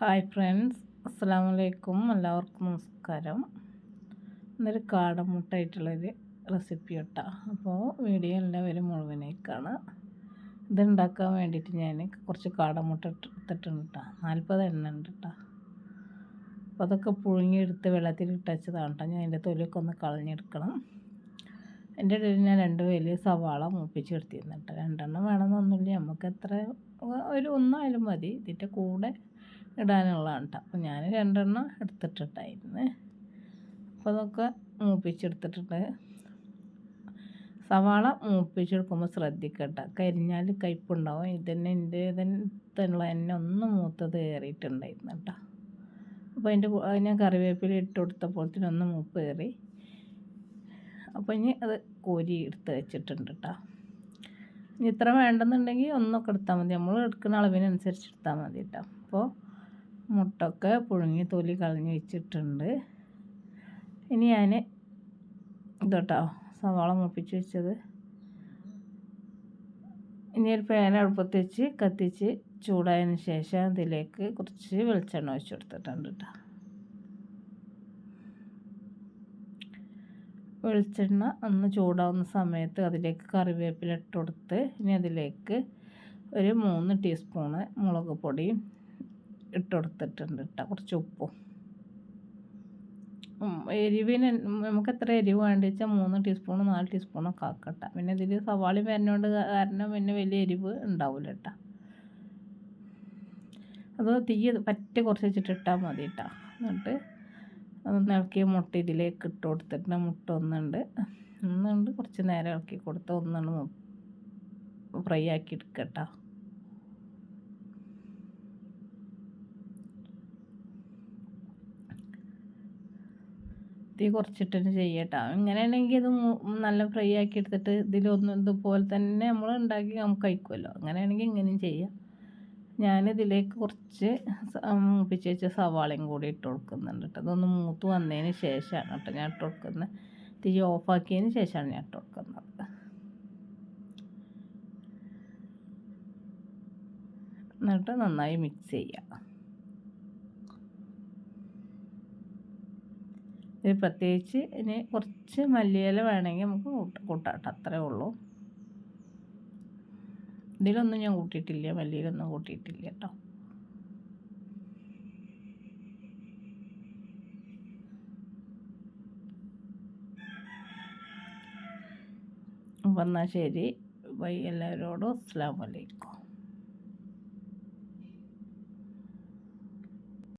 Hi friends അസ്സാം വലൈക്കും എല്ലാവർക്കും നമസ്കാരം. ഇന്നൊരു കാടമുട്ടായിട്ടുള്ളൊരു റെസിപ്പി കേട്ടോ. അപ്പോൾ വീഡിയോ എല്ലാവരും മുഴുവനേക്കാണ്. ഇതുണ്ടാക്കാൻ വേണ്ടിയിട്ട് ഞാൻ കുറച്ച് കാടമുട്ട എടുത്തിട്ടുണ്ട് കേട്ടോ. നാൽപ്പത് എണ്ണ ഉണ്ട് കേട്ടോ. അപ്പോൾ അതൊക്കെ പുഴുങ്ങിയെടുത്ത് വെള്ളത്തിൽ ഇട്ടച്ചതാണ് കേട്ടോ. ഞാൻ അതിന്റെ തൊലിയൊക്കെ ഒന്ന് കളഞ്ഞെടുക്കണം. എന്റെ ഇടയിൽ ഞാൻ രണ്ട് വലിയ സവാള മൂപ്പിച്ചെടുത്തിരുന്നു കേട്ടോ. രണ്ടെണ്ണം വേണമെന്നൊന്നുമില്ല. നമുക്ക് എത്ര ഒരു ഒന്നായാലും മതി. ഇതിന്റെ കൂടെ ഇടാനുള്ളതാണ് കേട്ടോ അപ്പോൾ ഞാൻ രണ്ടെണ്ണം എടുത്തിട്ടുണ്ടായിരുന്നു അപ്പോൾ അതൊക്കെ മൂപ്പിച്ചെടുത്തിട്ടുണ്ട്. സവാള മൂപ്പിച്ചെടുക്കുമ്പോൾ ശ്രദ്ധിക്കട്ട. കരിഞ്ഞാൽ കയ്പുണ്ടാവും ഇതന്നെ എന്റെ ഇതിനുള്ള എന്നെ ഒന്ന് മൂത്തത് കയറിയിട്ടുണ്ടായിരുന്നു കേട്ടോ അപ്പോൾ അതിന്റെ ഞാൻ കറിവേപ്പില ഇട്ട് കൊടുത്തപ്പോഴത്തേനും ഒന്ന് മൂപ്പ് കയറി അപ്പോൾ ഇനി അത് കോരി എടുത്ത് വെച്ചിട്ടുണ്ട് കേട്ടോ ഇനി ഇത്ര വേണ്ടെന്നുണ്ടെങ്കിൽ ഒന്നൊക്കെ എടുത്താൽ മതി. നമ്മൾ എടുക്കുന്ന അളവിനനുസരിച്ച് എടുത്താൽ മതി കേട്ടോ അപ്പോൾ മുട്ടൊക്കെ പുഴുങ്ങി തൊലി കളഞ്ഞ് വെച്ചിട്ടുണ്ട്. ഇനി ഞാൻ ഇതോട്ടോ സവാള മുപ്പിച്ച് വെച്ചത്. ഇനി ഒരു പാൻ അടുപ്പത്ത് വെച്ച് കത്തിച്ച് ചൂടായതിന് ശേഷം അതിലേക്ക് കുറച്ച് വെളിച്ചെണ്ണ ഒഴിച്ച് കൊടുത്തിട്ടുണ്ട് കേട്ടോ. വെളിച്ചെണ്ണ ഒന്ന് ചൂടാവുന്ന സമയത്ത് അതിലേക്ക് കറിവേപ്പില ഇട്ട് കൊടുത്ത് ഇനി അതിലേക്ക് ഒരു മൂന്ന് ടീസ്പൂണ് മുളക് പൊടിയും ഇട്ട് കൊടുത്തിട്ടുണ്ട് കേട്ടോ കുറച്ച് ഉപ്പും. എരിവിന് നമുക്ക് എത്ര എരിവ് വേണ്ടി വെച്ചാൽ മൂന്ന് ടീസ്പൂൺ നാല് ടീസ്പൂണൊക്കെ ആക്കട്ടെ. പിന്നെ ഇതിൽ സവാളി വരുന്നതുകൊണ്ട് കാരണം പിന്നെ വലിയ എരിവ് ഉണ്ടാവില്ല കേട്ടോ അത് തീ പറ്റ കുറച്ച് വെച്ചിട്ട് ഇട്ടാൽ മതി കേട്ടോ എന്നിട്ട് അതൊന്ന് ഇളക്കി മുട്ട ഇതിലേക്ക് ഇട്ട് കൊടുത്തിട്ട് മുട്ട ഒന്നുണ്ട്. ഒന്നുണ്ട്. കുറച്ച് നേരം ഇളക്കി കൊടുത്ത് ഒന്നുണ്ട് ഫ്രൈ ആക്കി എടുക്കട്ടോ തീ കുറച്ചിട്ടിട്ട് ചെയ്യട്ടോ. ഇങ്ങനെയാണെങ്കിൽ ഇത് നല്ല ഫ്രൈ ആക്കി എടുത്തിട്ട് ഇതിലൊന്നും ഇതുപോലെ തന്നെ നമ്മൾ ഉണ്ടാക്കി നമുക്ക് കഴിക്കുമല്ലോ അങ്ങനെയാണെങ്കിൽ ഇങ്ങനെയും ചെയ്യാം. ഞാനിതിലേക്ക് കുറച്ച് മൂപ്പിച്ച് വെച്ച സവാളയും കൂടി ഇട്ട് കൊടുക്കുന്നുണ്ട് കേട്ടോ. അതൊന്ന് മൂത്ത് വന്നതിന് ശേഷമാണ് കേട്ടോ ഞാൻ ഇട്ട് കൊടുക്കുന്നത് തീ ഓഫാക്കിയതിന് ശേഷമാണ് ഞാൻ ഇട്ട് കൊടുക്കുന്നത്. എന്നിട്ട് നന്നായി മിക്സ് ചെയ്യാം. ഇത് പ്രത്യേകിച്ച് ഇനി കുറച്ച് മല്ലിയില വേണമെങ്കിൽ നമുക്ക് കൂട്ടാട്ടോ. അത്രേ ഉള്ളൂ. ഇതിലൊന്നും ഞാൻ കൂട്ടിയിട്ടില്ല. മല്ലിയിലൊന്നും കൂട്ടിയിട്ടില്ല കേട്ടോ. എന്നാൽ ശരി. വൈ എല്ലാവരോടും അസ്സാം വലൈക്കും